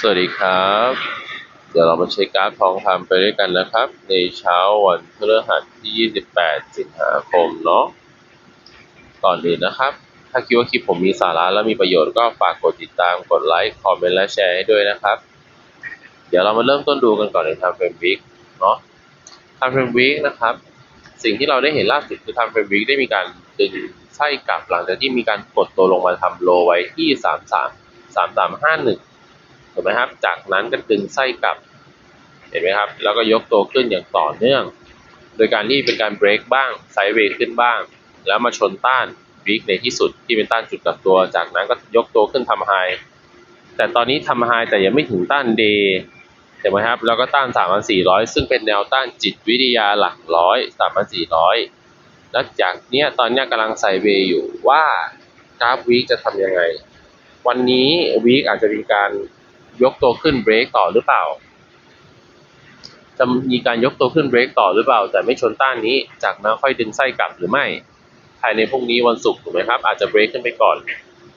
สวัสดีครับ เดี๋ยวเรามาเช็คกราฟทองคำไปด้วยกันนะครับ ในเช้าวันพฤหัสที่ 28 สิงหาคมเนาะก่อนอื่นนะครับ ถ้าคิดว่าคลิปผมมีสาระและมีประโยชน์ก็ฝากกดติดตามกดไลค์คอมเมนต์และแชร์ให้ด้วยนะครับ เดี๋ยวเรามาเริ่มต้นดูกันก่อนในทำเฟรมวิกเนาะทำเฟรมวิกนะครับ สิ่งที่เราได้เห็นล่าสุดคือทำเฟรมวิกได้มีการดึงไส้กลับหลังจากที่มีการกดตัวลงมาทำโลไว้ที่ 33 3351 ถูกไหมครับ จากนั้นก็ดึงไส้กลับ เห็นไหมครับ แล้วก็ยกตัวขึ้นอย่างต่อเนื่อง โดยการที่เป็นการเบรกบ้างไซด์เวย์ขึ้นบ้าง แล้วมาชนต้านวิกในที่สุดที่เป็นต้านจุดกลับตัว จากนั้นก็ยกตัวขึ้นทำไฮแต่ตอนนี้ทำไฮแต่ยังไม่ถึงต้านเดย์เห็นไหมครับ แล้วก็ต้าน3,400 ซึ่งเป็นแนวต้านจิตวิทยาหลักร้อย3,400 แล้วจากเนี้ยตอนเนี้ยกำลังไซด์เวย์อยู่ว่ากราฟวีคจะทำยังไง วันนี้วีคอาจจะมีการ ยกตัวขึ้นเบรกต่อหรือเปล่า จะมีการยกตัวขึ้นเบรกต่อหรือเปล่า แต่ไม่ชนต้านนี้ จากนั้นค่อยดึงไส้กลับหรือไม่ ภายในพรุ่งนี้วันศุกร์ถูกไหมครับ อาจจะเบรกขึ้นไปก่อน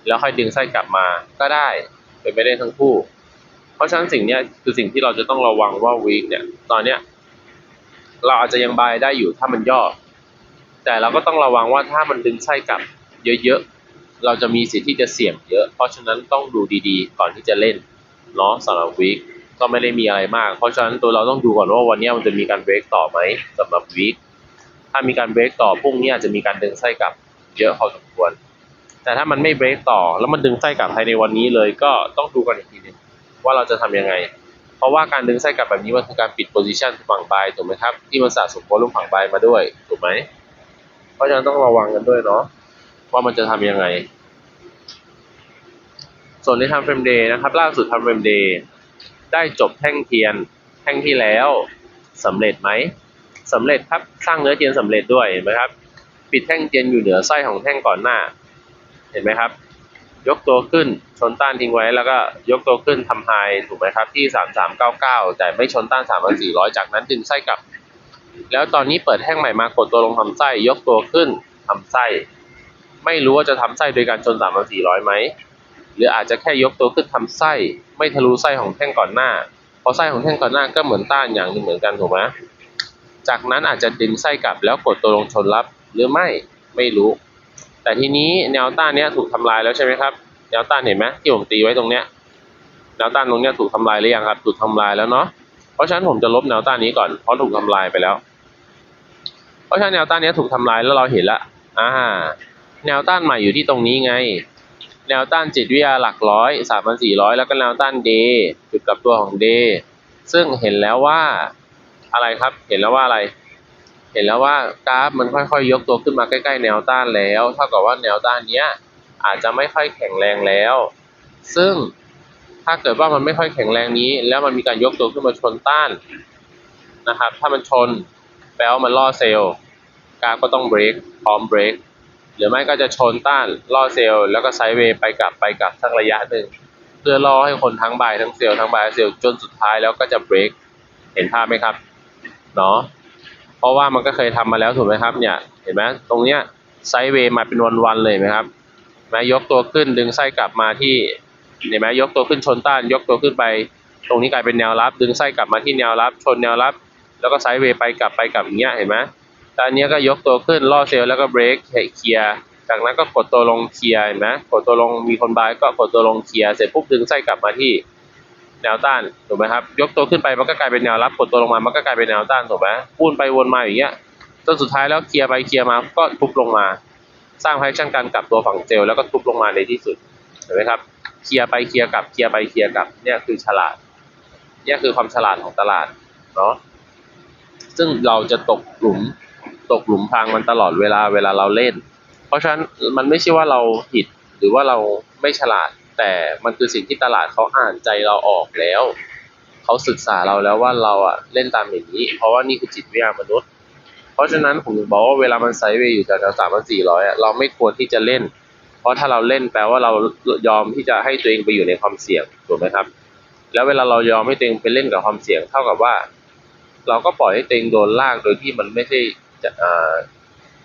แล้วค่อยดึงไส้กลับมาก็ได้ เป็นไปได้ทั้งคู่ เพราะฉะนั้นสิ่งนี้คือสิ่งที่เราจะต้องระวังว่าวีคเนี่ย ตอนเนี้ยเราอาจจะยังบายได้อยู่ถ้ามันย่อ แต่เราก็ต้องระวังว่าถ้ามันดึงไส้กลับเยอะๆ เราจะมีสิทธิ์ที่จะเสี่ยงเยอะ เพราะฉะนั้นต้องดูดีๆ ก่อนที่จะเล่น เนาะสำหรับวีคก็ไม่ได้มีอะไรมาก เพราะฉะนั้นตัวเราต้องดูก่อนว่าวันนี้มันจะมีการเบรกต่อไหมสำหรับวีคถ้ามีการเบรกต่อพรุ่งนี้อาจจะมีการดึงไส้กลับเยอะพอสมควร แต่ถ้ามันไม่เบรกต่อแล้วมันดึงไส้กลับภายในวันนี้เลยก็ต้องดูกันอีกทีหนึงว่าเราจะทำยังไง เพราะว่าการดึงไส้กลับแบบนี้มันคือการปิดโพซิชันฝั่งบายถูกไหมครับที่มันสะสมวอลุ่มฝั่งบายมาด้วยถูกไหมเพราะฉะนั้นต้องระวังกันด้วยเนาะว่ามันจะทำยังไง ส่วนในทำเฟรมเดย์นะครับ ล่าสุดทำเฟรมเดย์ได้จบแท่งเทียนแท่งที่แล้วสำเร็จไหมสำเร็จครับสร้างเนื้อเทียนสำเร็จด้วยเห็นไหมครับ ปิดแท่งเทียนอยู่เหนือไส้ของแท่งก่อนหน้า เห็นไหมครับ ยกตัวขึ้นชนต้านทิ้งไว้แล้วก็ยกตัวขึ้นทำไฮถูกไหมครับที่ 3399 แต่ไม่ชนต้าน 3,400 จากนั้นดึงไส้กลับ แล้วตอนนี้เปิดแท่งใหม่มากดตัวลงทำไส้ ยกตัวขึ้นทำไส้ ไม่รู้ว่าจะทำไส้โดยการชน 3,400ไหม หรืออาจจะแค่ยกตัวขึ้นทำไส้ ไม่ทะลุไส้ของแท่งก่อนหน้า เพราะไส้ของแท่งก่อนหน้าก็เหมือนต้านอย่างหนึ่งเหมือนกันถูกไหมจากนั้นอาจจะดึงไส้กลับแล้วกดตัวลงชนรับหรือไม่ไม่รู้ แต่ทีนี้แนวต้านเนี้ยถูกทำลายแล้วใช่ไหมครับแนวต้านเห็นไหมที่ผมตีไว้ตรงเนี้ยแนวต้านตรงเนี้ยถูกทำลายหรือยังครับถูกทำลายแล้วเนาะเพราะฉะนั้นผมจะลบแนวต้านนี้ก่อนเพราะถูกทำลายไปแล้ว เพราะฉะนั้นแนวต้านเนี้ยถูกทำลายแล้วเราเห็นละอ่าแนวต้านใหม่อยู่ที่ตรงนี้ไง แนวต้านจิตวิทยาหลักร้อยสามพันสี่ร้อยแล้วก็แนวต้านเดจุดกลับตัวของเดซึ่งเห็นแล้วว่าอะไรครับ เห็นแล้วว่าอะไร เห็นแล้วว่ากราฟมันค่อยๆ ยกตัวขึ้นมาใกล้ๆ แนวต้านแล้ว เท่ากับว่าแนวต้านเนี้ยอาจจะไม่ค่อยแข็งแรงแล้ว ซึ่งถ้าเกิดว่ามันไม่ค่อยแข็งแรงนี้ แล้วมันมีการยกตัวขึ้นมาชนต้านนะครับ ถ้ามันชนแปลว่ามันล่อเซลล์กราฟก็ต้องเบรกพร้อมเบรก หรือไม่ก็จะชนต้านล่อเซลล์แล้วก็ไซด์เวย์ไปกลับไปกลับสักระยะหนึ่งเพื่อล่อให้คนทั้งบายทั้งเซลล์ทั้งบายทั้งเซลล์จนสุดท้ายแล้วก็จะเบรกเห็นภาพไหมครับเนาะเพราะว่ามันก็เคยทำมาแล้วถูกไหมครับเนี่ยเห็นไหมตรงเนี้ยไซด์เวย์มาเป็นวันๆเลยไหมครับแม้ยกตัวขึ้นดึงไส้กลับมาที่เห็นไหมยกตัวขึ้นชนต้าน ยกตัวขึ้นไป ตรงนี้กลายเป็นแนวรับ ดึงไส้กลับมาที่แนวรับ ชนแนวรับ แล้วก็ไซด์เวย์ไปกลับไปกลับอย่างเงี้ยเห็นไหม ตอนนี้ก็ยกตัวขึ้นล่อเซลล์แล้วก็เบรกเคลียร์จากนั้นก็กดตัวลงเคลียร์เห็นไหมกดตัวลงมีคนบายก็กดตัวลงเคลียร์เสร็จปุ๊บดึงไส้กลับมาที่แนวต้านถูกไหมครับ ยกตัวขึ้นไปมันก็กลายเป็นแนวรับกดตัวลงมามันก็กลายเป็นแนวต้านถูกไหมวนไปวนมาอย่างเงี้ยจนสุดท้ายแล้วเคลียร์ไปเคลียร์มาก็ทุบลงมา สร้างไพชั่นการกลับตัวฝั่งเซลล์แล้วก็ทุบลงมาในที่สุดเห็นไหมครับเคลียร์ไปเคลียร์กลับเคลียร์ไปเคลียร์กลับเนี่ยคือฉลาดเนี่ยคือความฉลาดของตลาดเนาะซึ่งเราจะตกหลุม ตกหลุมพรางมันตลอดเวลาเวลาเราเล่น เพราะฉะนั้นมันไม่ใช่ว่าเราผิดหรือว่าเราไม่ฉลาด แต่มันคือสิ่งที่ตลาดเขาอ่านใจเราออกแล้วเขาศึกษาเราแล้วว่าเราอะเล่นตามอย่างนี้ เพราะว่านี่คือจิตวิทยามนุษย์ เพราะฉะนั้นผมถึงบอกว่าเวลามันไซด์เวย์อยู่แถวๆสามพันสี่ร้อยเราไม่ควรที่จะเล่น เพราะถ้าเราเล่นแปลว่าเรายอมที่จะให้ตัวเองไปอยู่ในความเสี่ยงถูกไหมครับ แล้วเวลาเรายอมให้ตัวเองไปเล่นกับความเสี่ยง เท่ากับว่า เราก็ปล่อยให้ตัวเองโดนลากโดยที่มันไม่ใช่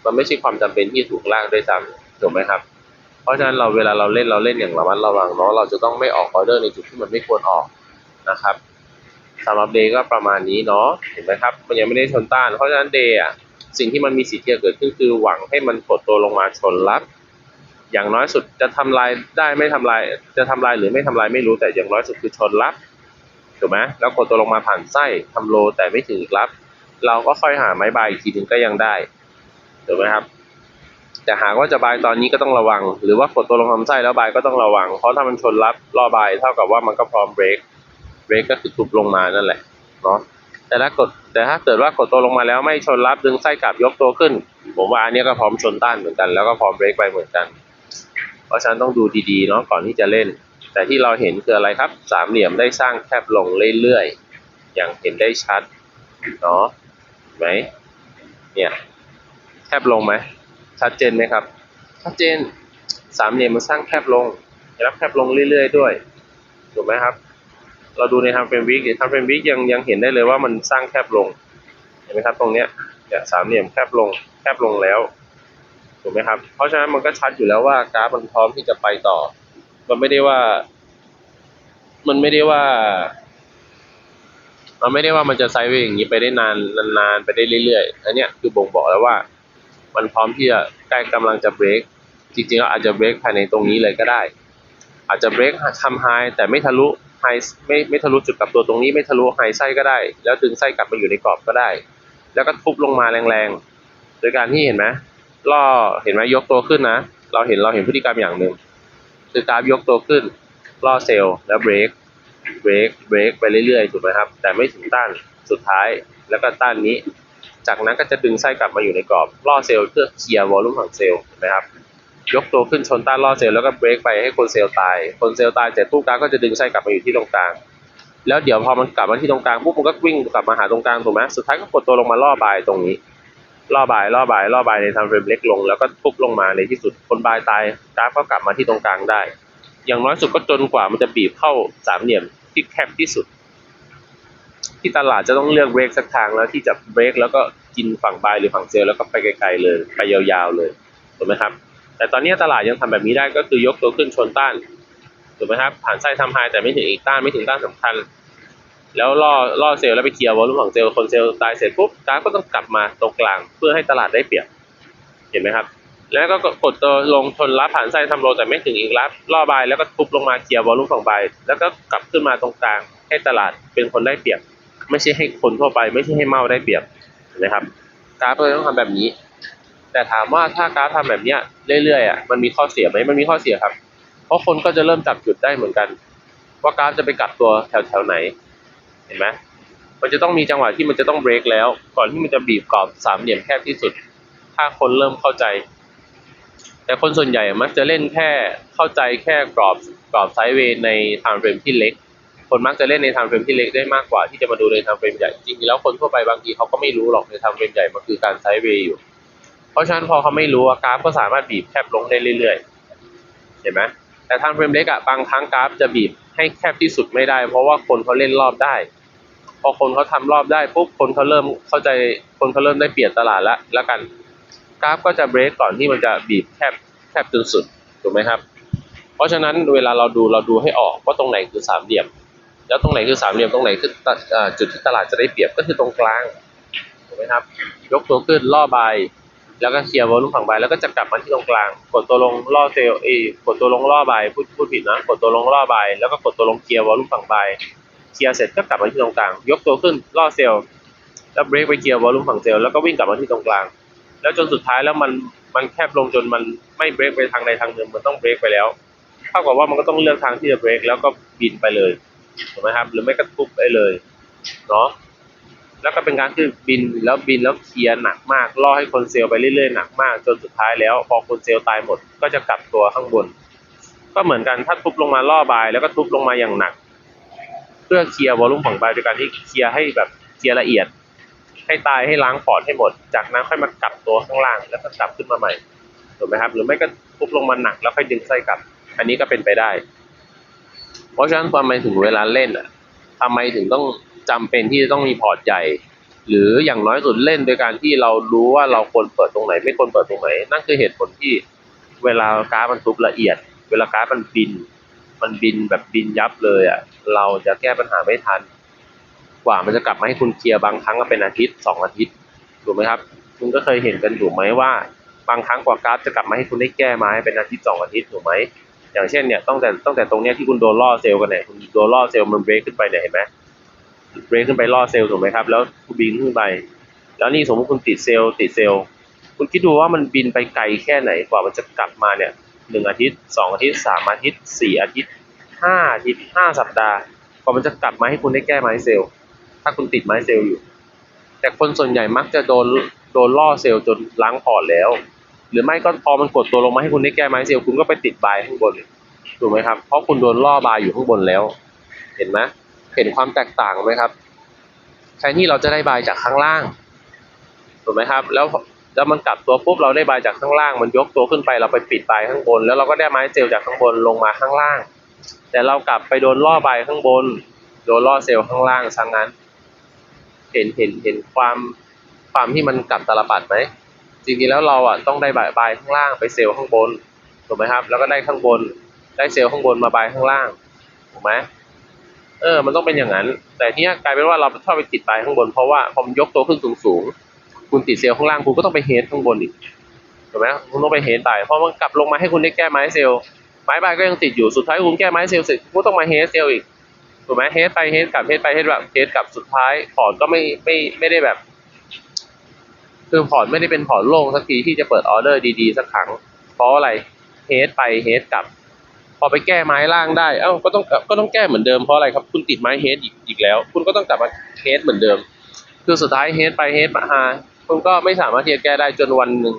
มันไม่ใช่ความจำเป็นที่ถูกลากด้วยซ้ำถูกไหมครับ เพราะฉะนั้นเราเวลาเราเล่นเราเล่นอย่างระมัดระวังเนาะเราจะต้องไม่ออกออเดอร์ในจุดที่มันไม่ควรออกนะครับสำหรับเดย์ก็ประมาณนี้เนาะเห็นไหมครับ มันยังไม่ได้ชนต้าน เพราะฉะนั้นเดย์อะสิ่งที่มันมีสิทธิ์ที่จะเกิดขึ้นคือหวังให้มันกดตัวลงมาชนรับ อย่างน้อยสุดจะทำลายได้ไม่ทำลาย จะทำลายหรือไม่ทำลายไม่รู้แต่อย่างน้อยสุดคือชนรับถูกไหมแล้วกดตัวลงมาผ่านไส้ทำโลแต่ไม่ถึงรับ เราก็ค่อยหาไม้บายอีกทีหนึ่งก็ยังได้ถูกไหมครับ แต่หากว่าจะบายตอนนี้ก็ต้องระวัง หรือว่ากดตัวลงทำไส้แล้วบายก็ต้องระวัง เพราะถ้ามันชนรับรอบายเท่ากับว่ามันก็พร้อมเบรกเบรกก็คือทุบลงมานั่นแหละเนาะแต่ถ้ากดแต่ถ้าเกิดว่ากดตัวลงมาแล้วไม่ชนรับดึงไส้กลับยกตัวขึ้น ผมว่าอันนี้ก็พร้อมชนต้านเหมือนกัน แล้วก็พร้อมเบรกไปเหมือนกัน เพราะฉะนั้นต้องดูดีๆเนาะก่อนที่จะเล่น แต่ที่เราเห็นคืออะไรครับ สามเหลี่ยมได้สร้างแคบลงเรื่อยๆอย่างเห็นได้ชัดเนาะ ไหมเนี่ยแคบลงไหมชัดเจนไหมครับ ชัดเจนสามเหลี่ยมมันสร้างแคบลงรับแคบลงเรื่อยๆด้วยถูกไหมครับ เราดูในทางเฟรมวิกทางเฟรมวิกยังยังเห็นได้เลยว่ามันสร้างแคบลงเห็นไหมครับตรงเนี้ยเนี่ยสามเหลี่ยมแคบลงแคบลงแล้วถูกไหมครับ เพราะฉะนั้นมันก็ชัดอยู่แล้วว่ากราฟมันพร้อมที่จะไปต่อ มันไม่ได้ว่า มันไม่ได้ว่า มันไม่ได้ว่ามันจะไซด์เวย์อย่างนี้ไปได้นานนานๆไปได้เรื่อยๆอันเนี้ยคือบ่งบอกแล้วว่า มันพร้อมที่จะใกล้กำลังจะเบรกจริงๆแล้วอาจจะเบรกภายในตรงนี้เลยก็ได้ อาจจะเบรกทำไฮแต่ไม่ทะลุไฮไม่ไม่ทะลุจุดกลับตัวตรงนี้ไม่ทะลุไฮไส้ก็ได้ แล้วดึงไส้กลับมาอยู่ในกรอบก็ได้ แล้วก็ทุบลงมาแรงๆ โดยการที่เห็นไหมล่อเห็นไหมยกตัวขึ้นนะ เราเห็นเราเห็นพฤติกรรมอย่างหนึ่งคือกราฟยกตัวขึ้นล่อเซลล์แล้วเบรก เบรกเบรกไปเรื่อยๆถูกไหมครับ แต่ไม่ถึงต้านสุดท้ายแล้วก็ต้านนี้ จากนั้นก็จะดึงไส้กลับมาอยู่ในกรอบล่อเซลล์เพื่อเคลียร์วอลลุ่มของเซลล์นไหมครับยกตัวขึ้นชนต้านล่อเซลล์แล้วก็เบรกไปให้คนเซลล์ตาย คนเซลล์ตายเสร็จปุ๊บกราก็จะดึงไส้กลับมาอยู่ที่ตรงกลาง แล้วเดี๋ยวพอมันกลับมาที่ตรงกลางปุ๊บมันก็วิ่งกลับมาหาตรงกลางถูกไหมสุดท้ายก็กดตัวลงมาล่อบายตรงนี้ ล่อบายล่อบายล่อบายในทางเฟรมเล็กลงแล้วก็ทุบลงมาในที่สุดคนบายตายกราฟก็กลับมาที่ตรงกลางได้ อย่างน้อยสุดก็จนกว่ามันจะบีบเข้าสามเหลี่ยมที่แคบที่สุด ที่ตลาดจะต้องเลือกเบรกสักทางแล้วที่จะเบรกแล้วก็กินฝั่งบายหรือฝั่งเซลแล้วก็ไปไกลๆเลยไปยาวๆเลยถูกไหมครับ แต่ตอนนี้ตลาดยังทำแบบนี้ได้ก็คือยกตัวขึ้นชนต้านถูกไหมครับผ่านไส้ทำไฮแต่ไม่ถึงอีกต้านไม่ถึงต้านสำคัญ แล้วล่อล่อเซลล์แล้วไปเคลียร์วอลลุ่มของเซลล์คนเซลล์ตายเสร็จปุ๊บกราฟก็ต้องกลับมาตรงกลางเพื่อให้ตลาดได้เปรียบเห็นไหมครับ แล้วก็กดตัวลงชนรับผ่านไส้ทำโลแต่ไม่ถึงอีกรับล่อใบแล้วก็ทุบลงมาเคลียร์วอลลุ่มของใบแล้วก็กลับขึ้นมาตรงกลาง ให้ตลาดเป็นคนได้เปรียบ ไม่ใช่ให้คนทั่วไป ไม่ใช่ให้เมาได้เปรียบนไหมครับกราฟก็เลยต้องทำแบบนี้ แต่ถามว่าถ้ากราฟทำแบบเนี้ยเรื่อยๆอะมันมีข้อเสียไหมมันมีข้อเสียครับ เพราะคนก็จะเริ่มจับจุดได้เหมือนกัน ว่ากราฟจะไปกลับตัวแถวๆไหนเห็นไหมมันจะต้องมีจังหวะที่มันจะต้องเบรกแล้ว ก่อนที่มันจะบีบกรอบสามเหลี่ยมแคบที่สุด ถ้าคนเริ่มเข้าใจ แต่คนส่วนใหญ่มักจะเล่นแค่เข้าใจแค่กรอบกรอบไซด์เวย์ในไทม์เฟรมที่เล็ก คนมักจะเล่นในไทม์เฟรมที่เล็กได้มากกว่าที่จะมาดูในไทม์เฟรมใหญ่จริงๆแล้วคนทั่วไปบางทีเขาก็ไม่รู้หรอกในไทม์เฟรมใหญ่มันคือการไซด์เวย์อยู่ เพราะฉะนั้นพอเขาไม่รู้กราฟก็สามารถบีบแคบลงได้เรื่อยๆเห็นไหมแต่ไทม์เฟรมเล็กอะบางครั้งกราฟจะบีบให้แคบที่สุดไม่ได้ เพราะว่าคนเขาเล่นรอบได้ พอคนเขาทำรอบได้ปุ๊บคนเขาเริ่มเข้าใจคนเขาเริ่มได้เปลี่ยนตลาดแล้วแล้วกัน ราฟก็จะเบรกก่อนที่มันจะบีบแคบแคบจนสุดถูกไหมครับ เพราะฉะนั้นเวลาเราดูเราดูให้ออกว่าตรงไหนคือสามเหลี่ยม แล้วตรงไหนคือสามเหลี่ยมตรงไหนคืออจุดที่ตลาดจะได้เปรียบก็คือตรงกลางถูกไหมครับ ยกตัวขึ้นล่อใบแล้วก็เคลียร์วอลลุ่มฝั่งใบแล้วก็จะกลับมาที่ตรงกลาง กดตัวลงล่อเซลเอกดตัวลงล่อใบพูดพูดผิดนะกดตัวลงล่อใบแล้วก็กดตัวลงเคลียร์วอลลุ่มฝั่งใบเคลียร์เสร็จก็กลับมาที่ตรงกลาง ยกตัวขึ้นล่อเซลแล้วเบรกไปเคลียร์วอลลุ่มฝั่งเซลแล้วก็วิ่งกลับมาที่ตรงกลาง แล้วจนสุดท้ายแล้วมันมันแคบลงจนมันไม่เบรกไปทางใดทางหนึ่งมันต้องเบรกไปแล้วเท่ากับว่ามันก็ต้องเลือกทางที่จะเบรกแล้วก็บินไปเลยถูกไหมครับ หรือไม่ก็ทุบไปเลยเนาะแล้วก็เป็นการที่บินแล้วบินแล้วเคลียร์หนักมากล่อให้คนเซลล์ไปเรื่อยๆหนักมาก จนสุดท้ายแล้ว พอคนเซลล์ตายหมดก็จะกลับตัวข้างบน ก็เหมือนกันถ้าทุบลงมาล่อบาย แล้วก็ทุบลงมาอย่างหนัก เพื่อเคลียร์วอลลุ่มของบายโดยการที่เคลียร์ให้แบบเคลียร์ละเอียด ให้ตายให้ล้างปอดให้หมด จากนั้นค่อยมากลับตัวข้างล่างแล้วก็กลับขึ้นมาใหม่ถูกไหมครับ หรือไม่ก็ทุบลงมาหนักแล้วค่อยดึงไส้กลับ อันนี้ก็เป็นไปได้ เพราะฉะนั้นความหมายถึงเวลาเล่นอะทำไมถึงต้องจำเป็นที่จะต้องมีพอร์ตใหญ่ หรืออย่างน้อยสุดเล่นโดยการที่เรารู้ว่าเราควรเปิดตรงไหน ไม่ควรเปิดตรงไหน นั่นคือเหตุผลที่เวลาการาฟมันทุบละเอียด เวลาการาฟมันบิน มันบินแบบบินยับเลยอะ เราจะแก้ปัญหาไม่ทัน กว่ามันจะกลับมาให้คุณเคลียร์บางครั้งก็เป็นอาทิตย์สองอาทิตย์ถูกไหมครับ คุณก็เคยเห็นกันอยู่ไหมว่า บางครั้งกว่ากราฟจะกลับมาให้คุณได้แก้ไม้เป็นอาทิตย์สองอาทิตย์ถูกไหมอย่างเช่นเนี่ยตั้งแต่ตั้งแต่ตรงเนี้ยที่คุณโดนล่อเซลล์กันเนี่ยคุณโดนล่อเซลล์มันเบรกขึ้นไปเนี่ยเห็นไหมเบรกขึ้นไปล่อเซลล์ถูกไหมครับ แล้วคุณบินขึ้นไป แล้วนี่สมมติคุณติดเซลล์ติดเซลล์คุณคิดดูว่ามันบินไปไกลแค่ไหนกว่ามันจะกลับมาเนี่ยหนึ่งอาทิตย์สองอาทิตย์สามอาทิตย์สี่อาทิตย์ห้าอาทิตย์ห้าสัปดาห์กว่ามันจะกลับมาให้คุณได้แก้ไม้เซลล์ ถ้าคุณติดไม้เซลล์อยู่ แต่คนส่วนใหญ่มักจะโดนโดนล่อเซลล์จนล้างพอร์ตแล้ว หรือไม่ก็พอมันกดตัวลงมาให้คุณได้แก้ไม้เซลล์คุณก็ไปติดบายข้างบนถูกไหมครับ เพราะคุณโดนล่อบายอยู่ข้างบนแล้ว เห็นไหมเห็นความแตกต่างไหมครับแทนที่เราจะได้บายจากข้างล่างถูกไหมครับ แล้วแล้วมันกลับตัวปุ๊บเราได้บายจากข้างล่าง มันยกตัวขึ้นไปเราไปปิดบายข้างบน แล้วเราก็ได้ไม้เซลล์จากข้างบนลงมาข้างล่าง แต่เรากลับไปโดนล่อบายข้างบน โดนล่อเซลล์ข้างล่างซะงั้น เห็นเห็นเห็นความความที่มันกลับตาลปัดไหมจริงๆแล้วเราอะต้องได้บายบายข้างล่างไปเซลล์ข้างบนถูกไหมครับ แล้วก็ได้ข้างบนได้เซลล์ข้างบนมาบายข้างล่างถูกไหมเออ มันต้องเป็นอย่างนั้น แต่ที่กลายเป็นว่าเราชอบไปติดบายข้างบน เพราะว่าพอมยกตัวขึ้นสูงสูงๆคุณติดเซลล์ข้างล่างคุณก็ต้องไปเฮดข้างบนอีกถูกไหมคุณต้องไปเฮดบายเพราะมันกลับลงมาให้คุณได้แก้ไม้เซลล์ไม้บายก็ยังติดอยู่สุดท้ายคุณแก้ไม้เซลล์เสร็จคุณต้องมาเฮดเซลล์อีก ถูกไหมเฮดไปเฮดกลับเฮดไปเฮดแบบเฮดกลับสุดท้ายพอร์ตก็ไม่ไม่ไม่ได้แบบ คือพอร์ตไม่ได้เป็นพอร์ตโล่งสักทีที่จะเปิดออเดอร์ดีๆสักครั้งเพราะอะไรเฮดไปเฮดกลับ พอไปแก้ไม้ล่างได้เอ้าก็ต้องก็ต้องแก้เหมือนเดิมเพราะอะไรครับคุณติดไม้เฮดอีกอีกแล้ว คุณก็ต้องกลับมาเฮดเหมือนเดิม คือสุดท้ายเฮดไปเฮดมาคุณก็ไม่สามารถที่จะแก้ได้จนวันหนึ่ง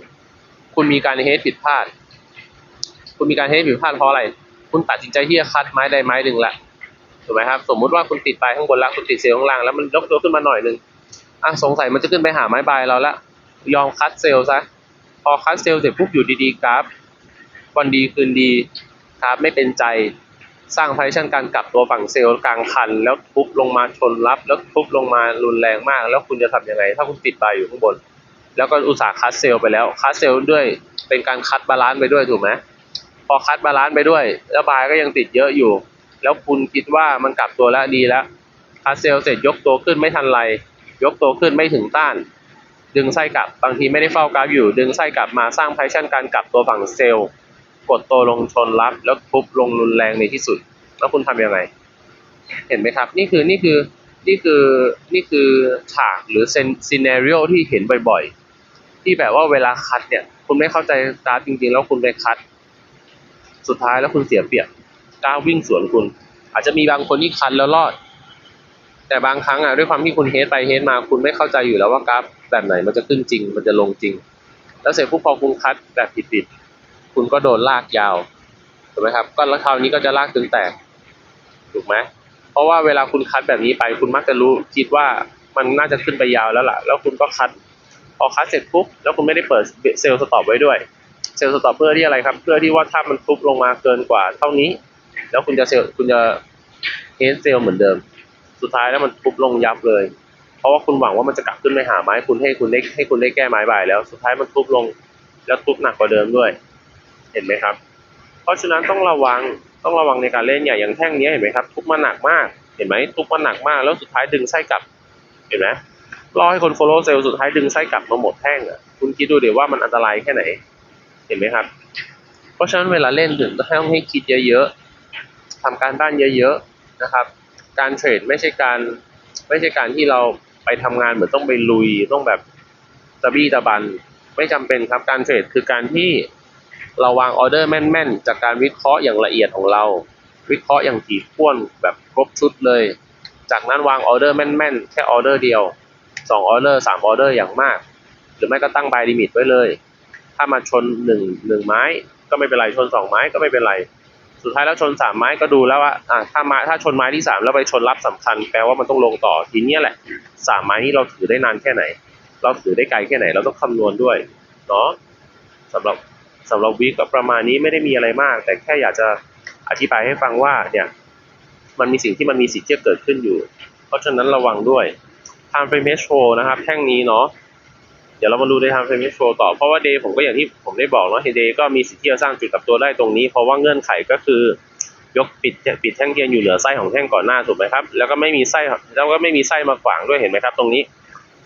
คุณมีการเฮดผิดพลาด คุณมีการเฮดผิดพลาดเพราะอะไร คุณตัดสินใจที่จะคัดไม้ใดไม้หนึ่งละ ถูกไหมครับ สมมุติว่าคุณติดปลายข้างบนแล้วคุณติดเซลล์ข้างล่างแล้วมันยกตัวขึ้นมาหน่อยหนึ่งอะสงสัยมันจะขึ้นไปหาไม้บายเราละยอมคัดเซลล์ซะพอคัดเซลล์เสร็จปุ๊บอยู่ดีๆกราฟวันดีคืนดีกราฟไม่เป็นใจสร้างพาริชันการกลับตัวฝั่งเซลล์กลางคัน แล้วทุบลงมาชนรับ แล้วทุบลงมารุนแรงมาก แล้วคุณจะทำยังไง ถ้าคุณติดบายอยู่ข้างบน แล้วก็อุตสาห์คัดเซลล์ไปแล้วคัดเซลล์ด้วยเป็นการคัดบาลานซ์ไปด้วยถูกไหมพอคัดบาลานซ์ไปด้วย แล้วบายก็ยังติดเยอะอยู่ แล้วคุณคิดว่ามันกลับตัวแล้วดีแล้วคัดเซลเสร็จยกตัวขึ้นไม่ทันไร ยกตัวขึ้นไม่ถึงต้าน ดึงไส้กลับบางทีไม่ได้เฝ้ากราฟอยู่ ดึงไส้กลับมาสร้างไพชั่นการกลับตัวฝั่งเซลล์ กดตัวลงชนรับ แล้วทุบลงรุนแรงในที่สุด แล้วคุณทำยังไง เห็นไหมครับ นี่คือนี่คือนี่คือนี่คือฉากหรือเซนซีเนริโอที่เห็นบ่อยๆ ที่แบบว่าเวลาคัดเนี่ย คุณไม่เข้าใจกราฟจริงๆ แล้วคุณไปคัด สุดท้ายแล้วคุณเสียเปรียบ กล้าวิ่งสวนคุณ อาจจะมีบางคนที่คันแล้วรอด แต่บางครั้งอะด้วยความที่คุณเฮดไปเฮดมาคุณไม่เข้าใจอยู่แล้วว่ากราฟแบบไหนมันจะขึ้นจริง มันจะลงจริง แล้วเสร็จปุ๊บพอคุณคัดแบบผิดๆคุณก็โดนลากยาวถูกไหมครับก็แล้วคราวนี้ก็จะลากจนแตกถูกไหมเพราะว่าเวลาคุณคัดแบบนี้ไป คุณมักจะรู้คิดว่ามันน่าจะขึ้นไปยาวแล้วล่ะ แล้วคุณก็คัดพอคัดเสร็จปุ๊บแล้วคุณไม่ได้เปิดเซลล์สต็อปไว้ด้วยเซลล์สต็อปเพื่อที่อะไรครับ เพื่อที่ว่าถ้ามันทุบลงมาเกินกว่าเท่านี้ แล้วคุณจะเซลคุณจะเฮดเซลล์เหมือนเดิม สุดท้ายแล้วมันทุบลงยับเลย เพราะว่าคุณหวังว่ามันจะกลับขึ้นไปหาไม้คุณให้คุณได้ให้คุณได้แก้ไม้บ่ายแล้วสุดท้ายมันทุบลงแล้วทุบหนักกว่าเดิมด้วย เห็นไหมครับ เพราะฉะนั้นต้องระวังต้องระวังในการเล่นอย่อย่างแท่งนี้เห็นไหมครับทุบมาหนักมากเห็นไหมทุบมาหนักมากแล้วสุดท้ายดึงไส้กลับเห็นไหมรอให้คนโฟล o w เซลล์สุดท้ายดึงไส้กลับมาหมดแท่งอะคุณคิดดูเดี๋ยวว่ามันอันตรายแค่ไหน เห็นไหมครับ เพราะฉะนั้นเวลาเล่นถึงต้องให้คิดเยอะๆ ทำการบ้านเยอะๆนะครับ การเทรดไม่ใช่การไม่ใช่การที่เราไปทำงานเหมือนต้องไปลุยต้องแบบตะบี้ตะบัน ไม่จำเป็นครับการเทรดคือการที่เราวางออเดอร์แม่นๆ จากการวิเคราะห์อย่างละเอียดของเรา วิเคราะห์อย่างถี่ถ้วนแบบครบชุดเลย จากนั้นวางออเดอร์แม่นๆ แค่ออเดอร์เดียวสองออเดอร์สามออเดอร์อย่างมาก หรือไม่ก็ตั้งบายลิมิตไว้เลย ถ้ามาชนหนึ่งหนึ่งไม้ก็ไม่เป็นไรชนสองไม้ก็ไม่เป็นไร สุดท้ายแล้วชนสามไม้ก็ดูแล้วว่าอะถ้าไม้ถ้าชนไม้ที่สามแล้วไปชนรับสำคัญแปลว่ามันต้องลงต่อทีเนี้ยแหละสามไม้นี้เราถือได้นานแค่ไหน เราถือได้ไกลแค่ไหน เราต้องคำนวณด้วยเนาะสำหรับสำหรับวีคก็ประมาณนี้ไม่ได้มีอะไรมาก แต่แค่อยากจะอธิบายให้ฟังว่าเนี่ยมันมีสิ่งที่มันมีสิทธิ์ที่จะเกิดขึ้นอยู่ เพราะฉะนั้นระวังด้วย time frame ratio นะครับ แท่งนี้เนาะ เดี๋ยวเรามาดูใน time frame ratio ต่อ เพราะว่า day ผมก็อย่างที่ผมได้บอกเนาะ day ก็มีสิทธิ์ที่จะสร้างจุดกลับตัวได้ตรงนี้ เพราะว่าเงื่อนไขก็คือยกปิดปิดแท่งเทียนอยู่เหลือไส้ของแท่งก่อนหน้าถูกไหมครับ แล้วก็ไม่มีไส้แล้วก็ไม่มีไส้มาขวางด้วยเห็นไหมครับ ตรงนี้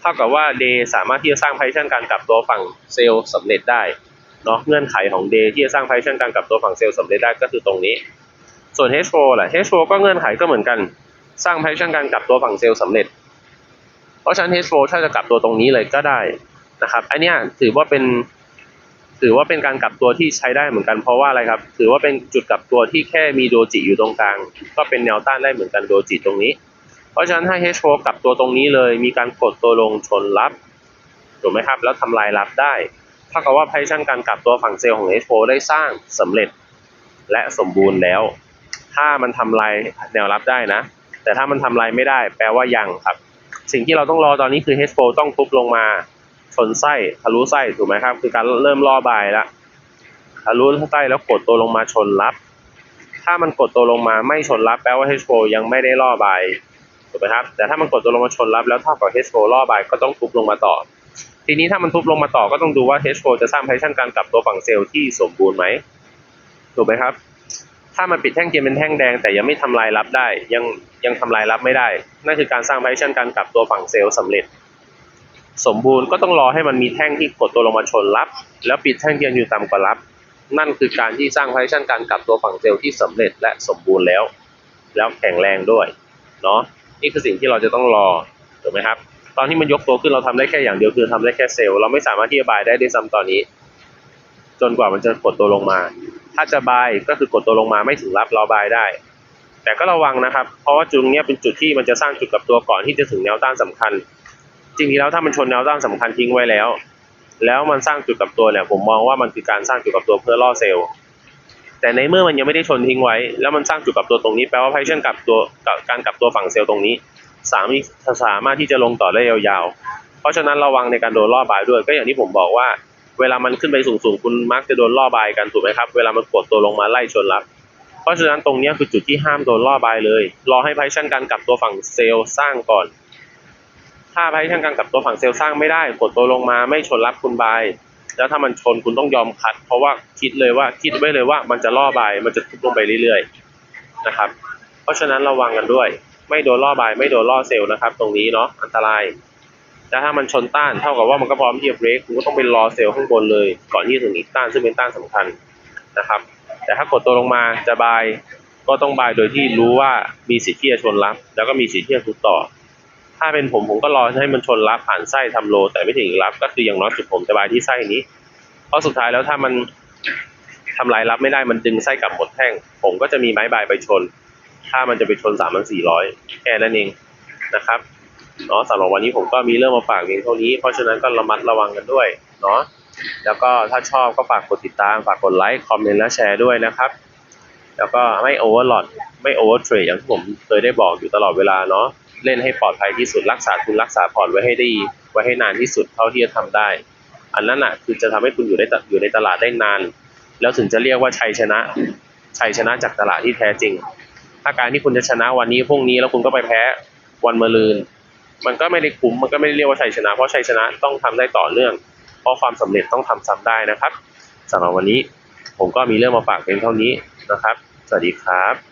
เท่ากับว่า day สามารถที่จะสร้าง partition การกลับตัวฝั่งเซลล์สำเร็จได้เนาะเงื่อนไขของ day ที่จะสร้าง partition การกลับตัวฝั่งเซลล์สำเร็จได้ก็คือตรงนี้ ส่วน H4 ล่ะ H4 ก็เงื่อนไขก็เหมือนกันสร้าง partition การกลับตัวฝั่งเซลล์สำเร็จ เพราะฉะนั้น H4 ถ้าจะกลับตัวตรงนี้เลยก็ได้ นะครับอันเนี้ยถือว่าเป็น ถือว่าเป็นการกลับตัวที่ใช้ได้เหมือนกันเพราะว่าอะไรครับ ถือว่าเป็นจุดกลับตัวที่แค่มีโดจิอยู่ตรงกลาง ก็เป็นแนวต้านได้เหมือนกันโดจิตรงนี้ เพราะฉะนั้นถ้า H4 กลับตัวตรงนี้เลย มีการกดตัวลงชนรับถูกไหมครับ แล้วทำลายรับได้เท่ากับว่า position การกลับตัวฝั่งเซลล์ของ H4 ได้สร้างสำเร็จและสมบูรณ์แล้ว ถ้ามันทำลายแนวรับได้นะ แต่ถ้ามันทำลายไม่ได้ แปลว่ายังครับ สิ่งที่เราต้องรอตอนนี้คือ H4 ต้องทุบลงมา นไส้ทะลุไส้ถูกไหมครับ คือการเริ่มล่อบายแล้วทะลุไส้แล้วกดตัวลงมาชนรับ ถ้ามันกดตัวลงมาไม่ชนรับแปลว่า H4 ยังไม่ได้ล่อบายถูกไหมครับ แต่ถ้ามันกดตัวลงมาชนรับแล้วเท่ากับ H4 ล่อบายก็ต้องทุบลงมาต่อ ทีนี้ถ้ามันทุบลงมาต่อก็ต้องดูว่า H4 จะสร้าง position การกลับตัวฝั่งเซลล์ที่สมบูรณ์ไหมถูกไหมครับถ้ามันปิดแท่งเทียนเป็นแท่งแดงแต่ยังไม่ทำลายรับได้ ยังยังทำลายรับไม่ได้ นั่นคือการสร้าง position การกลับตัวฝั่งเซลล์สำเร็จ สมบูรณ์ก็ต้องรอให้มันมีแท่งที่กดตัวลงมาชนรับ แล้วปิดแท่งเทียนอยู่ต่ำกว่ารับ นั่นคือการที่สร้าง position การกลับตัวฝั่งเซลล์ที่สำเร็จและสมบูรณ์แล้ว แล้วแข็งแรงด้วยเนาะนี่คือสิ่งที่เราจะต้องรอถูกไหมครับ ตอนที่มันยกตัวขึ้นเราทำได้แค่อย่างเดียวคือทำได้แค่เซลล์เราไม่สามารถที่จะบายได้ด้วยซ้ำตอนนี้ จนกว่ามันจะกดตัวลงมา ถ้าจะบายก็คือกดตัวลงมาไม่ถึงรับเราบายได้ แต่ก็ระวังนะครับ เพราะว่าจุดนี้เป็นจุดที่มันจะสร้างจุดกลับตัวก่อนที่จะถึงแนวต้านสำคัญ จริงๆแล้วถ้ามันชนแนวต้านสำคัญทิ้งไว้แล้ว แล้วมันสร้างจุดกับตัวเนี่ยผมมองว่ามันคือการสร้างจุดกับตัวเพื่อล่อเซลล์แต่ในเมื่อมันยังไม่ได้ชนทิ้งไว้ แล้วมันสร้างจุดกับตัวตรงนี้แปลว่าไพเชนกับตัวการกับตัวฝั่งเซลล์ตรงนี้ สามารถสามารถที่จะลงต่อได้ยาวๆ เพราะฉะนั้นระวังในการโดนล่อบายด้วย ก็อย่างที่ผมบอกว่า เวลามันขึ้นไปสูงๆคุณมักจะโดนล่อบายกันถูกไหมครับ เวลามันกดตัวลงมาไล่ชนรับ เพราะฉะนั้นตรงนี้คือจุดที่ห้ามโดนล่อบายเลย รอให้ไพเช่นการกับตัวฝั่งเซลล์สร้างก่อน ถ้าไพชั่นการกับตัวฝั่งเซลล์สร้างไม่ได้กดตัวลงมาไม่ชนรับคุณบาย แล้วถ้ามันชนคุณต้องยอมคัด เพราะว่าคิดเลยว่าคิดไว้เลยว่ามันจะล่อบายมันจะทุบลงไปเรื่อยๆนะครับ เพราะฉะนั้นระวังกันด้วย ไม่โดนล่อบายไม่โดนล่อเซลล์นะครับ ตรงนี้เนาะอันตรายแต่ถ้ามันชนต้านเท่ากับว่ามันก็พร้อมที่จะเบรกคุณก็ต้องไปรอเซลล์ข้างบนเลย ก่อนที่จะถึงอีกต้านซึ่งเป็นต้านสำคัญนะครับ แต่ถ้ากดตัวลงมาจะบายก็ต้องบายโดยที่รู้ว่ามีสิทธิ์ที่จะชนรับ แล้วก็มีสิทธิ์ที่จะทุบต่อ ถ้าเป็นผมผมก็รอให้มันชนรับผ่านไส้ทำโล แต่ไม่ถึงรับก็คืออย่างน้อยสุดผมจะบายที่ไส้นี้ เพราะสุดท้ายแล้วถ้ามันทำลายรับไม่ได้มันดึงไส้กลับหมดแท่ง ผมก็จะมีไม้บายไปชน ถ้ามันจะไปชนสามพันสี่ร้อยแค่นั้นเองนะครับเนาะสำหรับวันนี้ผมก็มีเรื่องมาฝากเพียงเท่านี้ เพราะฉะนั้นก็ระมัดระวังกันด้วยเนาะแล้วก็ถ้าชอบก็ฝากกดติดตาม ฝากกดไลค์คอมเมนต์และแชร์ด้วยนะครับ แล้วก็ไม่โอเวอร์หลอดไม่โอเวอร์เทรดอย่างที่ผมเคยได้บอกอยู่ตลอดเวลาเนาะ เล่นให้ปลอดภัยที่สุดรักษาทุนรักษาพอร์ตไว้ให้ดีไว้ให้นานที่สุดเท่าที่จะทำได้ อันนั้นอะคือจะทำให้คุณอยู่ในตอยู่ในตลาดได้นาน แล้วถึงจะเรียกว่าชัยชนะชัยชนะจากตลาดที่แท้จริง ถ้าการที่คุณจะชนะวันนี้พรุ่งนี้แล้วคุณก็ไปแพ้วันมะรืน มันก็ไม่ได้คุ้มมันก็ไม่ได้เรียกว่าชัยชนะ เพราะชัยชนะต้องทำได้ต่อเนื่อง เพราะความสำเร็จต้องทำซ้ำได้นะครับสำหรับวันนี้ผมก็มีเรื่องมาฝากเพียงเท่านี้นะครับ สวัสดีครับ